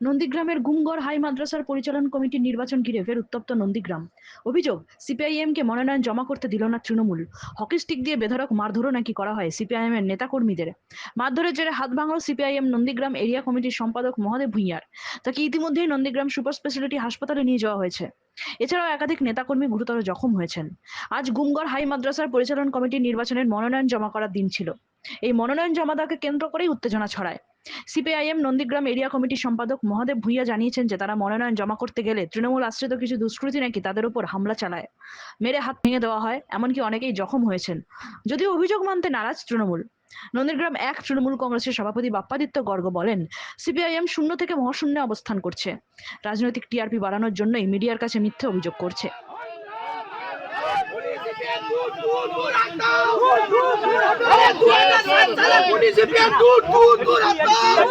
নন্দীগ্রামের গুঙ্গর হাই মাদ্রাসার পরিচালন কমিটির নির্বাচন ঘিরে ফের উত্তপ্ত নন্দীগ্রাম। অভিযোগ সিপিআইএম কে মনোনয়ন জমা করতে দিল না তৃণমূল। হকি স্টিক দিয়ে বেধরক মারধরও নাকি করা হয় সিপিআইএম এর নেতাকর্মীদের। মারধরের জেরে হাত ভাঙল সিপিআইএম নন্দীগ্রাম এরিয়া কমিটির সম্পাদক মহাদেব ভূঁইয়ার। তাকে ইতিমধ্যেই নন্দীগ্রাম সুপার স্পেশালিটি হাসপাতালে নিয়ে যাওয়া হয়েছে। এছাড়াও একাধিক নেতাকর্মী গুরুতর জখম হয়েছেন। আজ গুমগড় হাই মাদ্রাসার পরিচালন কমিটির নির্বাচনের মনোনয়ন জমা করার দিন ছিল। এই মনোনয়ন জমা দাকে কেন্দ্র করেই উত্তেজনা ছড়ায়। সিপিআইএম নন্দীগ্রাম এরিয়া কমিটির সম্পাদক মহাদেব ভূঁইয়া জানিয়েছেন যে তারা মনোনয়ন জমা করতে গেলে তৃণমূল আশ্রিত কিছু দুষ্কৃতী নাকি তাদের উপর হামলা চালায় মেরে হাত ভেঙে দেওয়া হয় এমনকি অনেকেই জখম হয়েছেন যদিও অভিযোগ মানতে নারাজ তৃণমূল নন্দীগ্রাম এক তৃণমূল কংগ্রেসের সভাপতি বাপ্পাদিত্য গর্গ বলেন সিপিআইএম শূন্য থেকে মহাশূন্যে অবস্থান করছে রাজনৈতিক টিআরপি বাড়ানোর জন্যই মিডিয়ার কাছে মিথ্যে অভিযোগ করছে Ela polícia perdeu tudo, rapaz!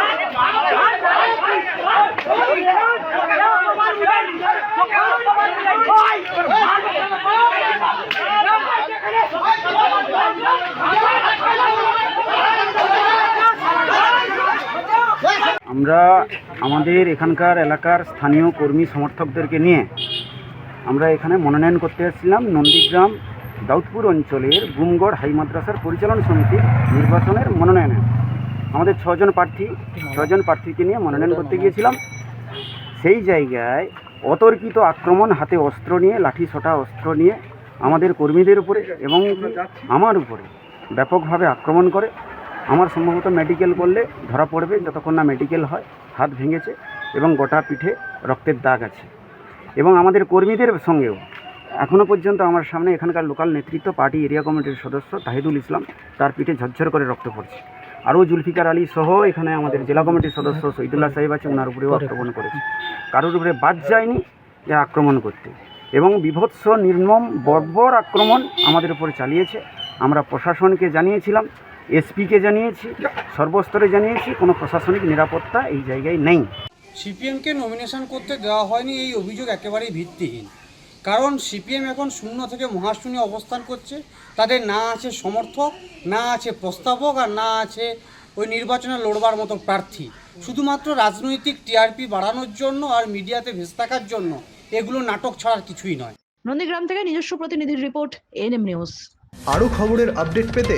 আমরা আমাদের এখানকার এলাকার স্থানীয় কর্মী সমর্থকদেরকে নিয়ে আমরা এখানে মনোনয়ন করতে এসেছিলাম নন্দীগ্রাম দাউদপুর অঞ্চলের গুমগড় হাই মাদ্রাসার পরিচালন সমিতির নির্বাচনের মনোনয়নে। আমাদের ছজন প্রার্থী, ছজন প্রার্থীকে নিয়ে মনোনয়ন করতে গিয়েছিলাম। সেই জায়গায় অতর্কিত আক্রমণ, হাতে অস্ত্র নিয়ে, লাঠি সোটা অস্ত্র নিয়ে আমাদের কর্মীদের উপরে এবং আমার উপরে ব্যাপকভাবে আক্রমণ করে। আমার সম্ভবত মেডিকেল করলে ধরা পড়বে যতক্ষণ না মেডিকেল হয় হাত ভেঙেছে এবং গোটা পিঠে রক্তের দাগ আছে। এবং আমাদের কর্মীদের সঙ্গেও এখনও পর্যন্ত আমার সামনে এখানকার লোকাল নেতৃত্ব পার্টি এরিয়া কমিটির সদস্য তাহিদুল ইসলাম তার পিঠে ঝরঝর করে রক্ত পড়ছে। আরও জুলফিকার আলী সহ এখানে আমাদের জেলা কমিটির সদস্য শহীদুল্লাহ সাহেব আছে ওনার উপরেও আক্রমণ করেছে। কারোর উপরে বাদ যায়নি যে আক্রমণ করতে। এবং বিভৎস নির্মম বর্বর আক্রমণ আমাদের উপরে চালিয়েছে। আমরা প্রশাসনকে জানিয়েছিলাম এসপিকে জানিয়েছি সর্বস্তরে জানিয়েছি কোনো প্রশাসনিক নিরাপত্তা এই জায়গায় নেই। সিপিএমকে নমিনেশন করতে দেওয়া হয়নি এই অভিযোগ একেবারেই ভিত্তিহীন। কারণ সিপিএম এখন শূন্য থেকে মহাশূন্যে অবস্থান করছে। তাদের না আছে সমর্থক না আছে প্রস্তাবক আর না আছে ওই নির্বাচনে লড়বার মতো প্রার্থী। শুধুমাত্র রাজনৈতিক টিআরপি বাড়ানোর জন্য আর মিডিয়াতে ভেসে থাকার জন্য এগুলো নাটক ছাড়ার কিছুই নয়। নন্দীগ্রাম থেকে নিজস্ব প্রতিনিধির রিপোর্ট এনএম নিউজ আরও খবরের আপডেট পেতে